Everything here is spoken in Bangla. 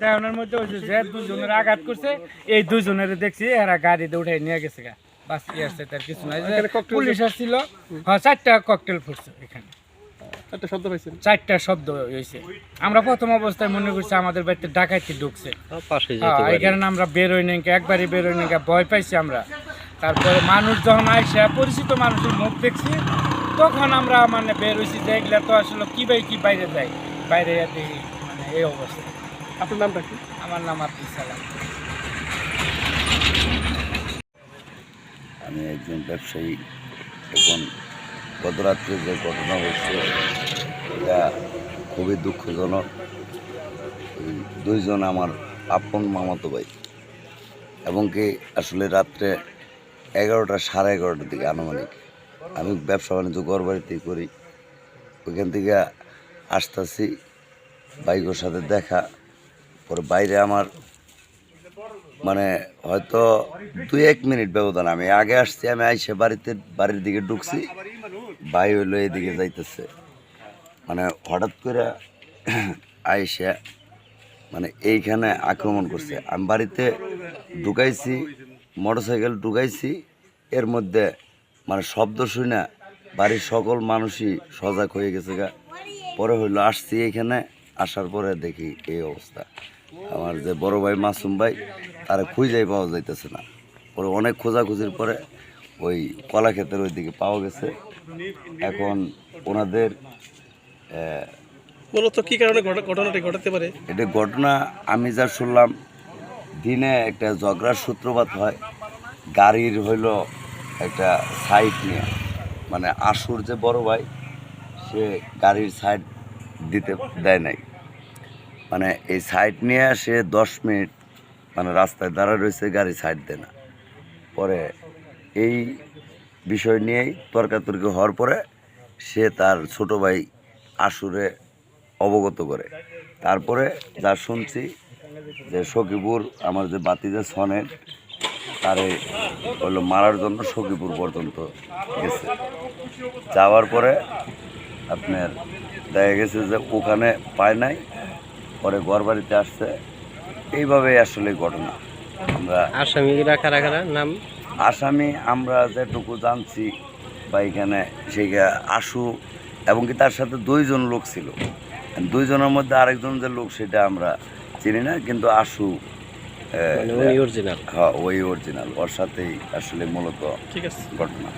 দেওয়ানোর মধ্যে ওই যে দুজনের আঘাত করছে এই দুজনের দেখছি এরা গাড়িতে উঠে নিয়ে গেছে গা। বাস কি আছে তার কিছু নাই। পুলিশ আসছিল হ্যাঁ চারটা ককটেল ফুটছে এখানে। একটা শব্দ পাইছেন? চারটা শব্দ হয়েছে আমরা প্রথম অবস্থায় মনে করছি আমাদের বাড়িতে ডাকাতি ঢুকছে। হ্যাঁ এই কারণে আমরা বেরোই নাই একবারই বেরোই নাই ভয় পাইছি আমরা। তারপরে মানুষ যখন আইসা পরিচিত মানুষের মুখ দেখছি তখন আমরা মানে বের হয়েছি যে এগুলা তো আসলে কি বাই কি বাইরে যাই বাইরে দেখি মানে এই অবস্থা। আপনার নামটা কি? আমার নাম আব্দুল সালাম। আমি একজন ব্যবসায়ী এখন গত রাত্রে যে ঘটনা হচ্ছে এটা খুবই দুঃখজনক। দুইজন আমার আপন মামাতো ভাই। এবং কি আসলে রাত্রে এগারোটা সাড়ে এগারোটার দিকে আনুমানিক। আমি ব্যবসা বাণিজ্য ঘর বাড়িতেই করি। ওইখান থেকে আসতেছি বাইকের সাথে দেখা। পরে বাইরে আমার মানে হয়তো দুই এক মিনিট ব্যবধান। আমি আগে আসছি, আমি আইসে বাড়িতে, বাড়ির দিকে ঢুকছি। ভাই হইল এদিকে যাইতেছে। মানে হঠাৎ করে আইসে মানে এইখানে আক্রমণ করছে। আমি বাড়িতে ঢুকাইছি, মোটরসাইকেল ঢুকাইছি। এর মধ্যে মানে শব্দ শুনে বাড়ির সকল মানুষই সজাগ হয়ে গেছে গা। পরে হইল আসছি এখানে, আসার পরে দেখি এই অবস্থা। আমার যে বড় ভাই মাসুম ভাই তারা খুঁজেই পাওয়া যাইতেছে না। পরে অনেক খোঁজাখুঁজির পরে ওই কলা ক্ষেতের ওই দিকে পাওয়া গেছে। এখন ওনাদের মূলত কি কারণে ঘটনা- ঘটাতে পারে? এটা ঘটনা আমি যা শুনলাম দিনে একটা ঝগড়ার সূত্রপাত হয়। গাড়ির হইল একটা সাইড নিয়ে। মানে আশুর যে বড় ভাই সে গাড়ির সাইড দিতে দেয় নাই। মানে এই সাইড নিয়ে সে দশ মিনিট মানে রাস্তায় দাঁড়া রয়েছে গাড়ি সাইড দেয় না। পরে এই বিষয় নিয়েই তর্কাতর্কি হওয়ার পরে সে তার ছোট ভাই আশুরে অবগত করে। তারপরে যা শুনছি যে সখীপুর আমার যে বাতিজা সনের তারে হলো মারার জন্য সখীপুর পর্যন্ত গেছে। যাওয়ার পরে আপনার দেখা গেছে যে ওখানে পায় নাই। পরে ঘর বাড়িতে আসছে। এইভাবেই আসলে ঘটনা। আমরা আসামিরা কারা কারা নাম? আসামি আমরা যেটুকু জানছি বা এখানে সেই আশু এবং কি তার সাথে দুইজন লোক ছিল। দুইজনের মধ্যে আরেকজন যে লোক সেটা আমরা চিনি না কিন্তু আশু আহ, অরিজিনাল হ্যাঁ ওই অরিজিনাল ওর সাথেই আসলে মূলত ঠিক আছে। ঘটনা।